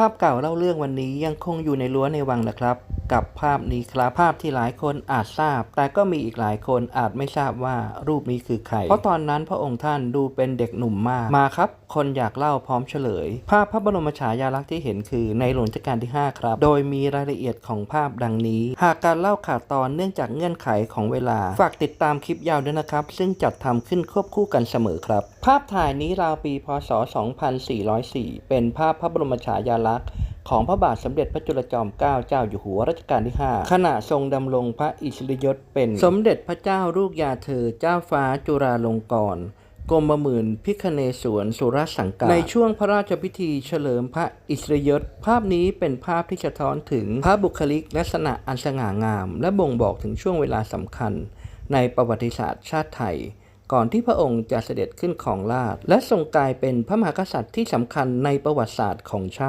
ภาพเก่าเล่าเรื่องวันนี้ยังคงอยู่ในรั้วในวังนะครับ กับภาพนี้ครับภาพที่หลายคนอาจทราบ แต่ก็มีอีกหลายคนอาจไม่ทราบว่ารูปนี้คือใคร เพราะตอนนั้นพระองค์ท่านดูเป็นเด็กหนุ่มมาก มาครับ คนอยากเล่าพร้อมเฉลย ภาพพระบรมฉายาลักษณ์ที่เห็นคือในหลวงรัชกาลที่ 5 ครับ โดยมีรายละเอียดของภาพดังนี้ หากการเล่าขาดตอนเนื่องจากเงื่อนไขของเวลา ฝากติดตามคลิปยาวด้วยนะครับ ซึ่งจัดทำขึ้นควบคู่กันเสมอครับ ภาพถ่ายนี้ราวปีพศ 2404 เป็นภาพพระบรมฉายาลักษณ์ ของพระบาทสมเด็จพระจุลจอมเกล้าเจ้าอยู่หัวรัชกาลที่ 5 ขณะทรงดำรงพระอิสริยศเป็นสมเด็จพระเจ้าลูกยาเธอเจ้าฟ้าจุฬาลงกรณ์กรมหมื่นพิคเนศวนสุรสังกาในช่วงพระราชพิธีเฉลิมพระอิสริยศ ภาพนี้เป็นภาพที่สะท้อนถึงพระบุคลิกลักษณะอันสง่างาม และบ่งบอกถึงช่วงเวลาสำคัญ ในประวัติศาสตร์ชาติไทย ก่อนที่พระองค์จะเสด็จขึ้นของราชและทรงกลายเป็นพระมหากษัตริย์ที่สำคัญในประวัติศาสตร์ของชาติ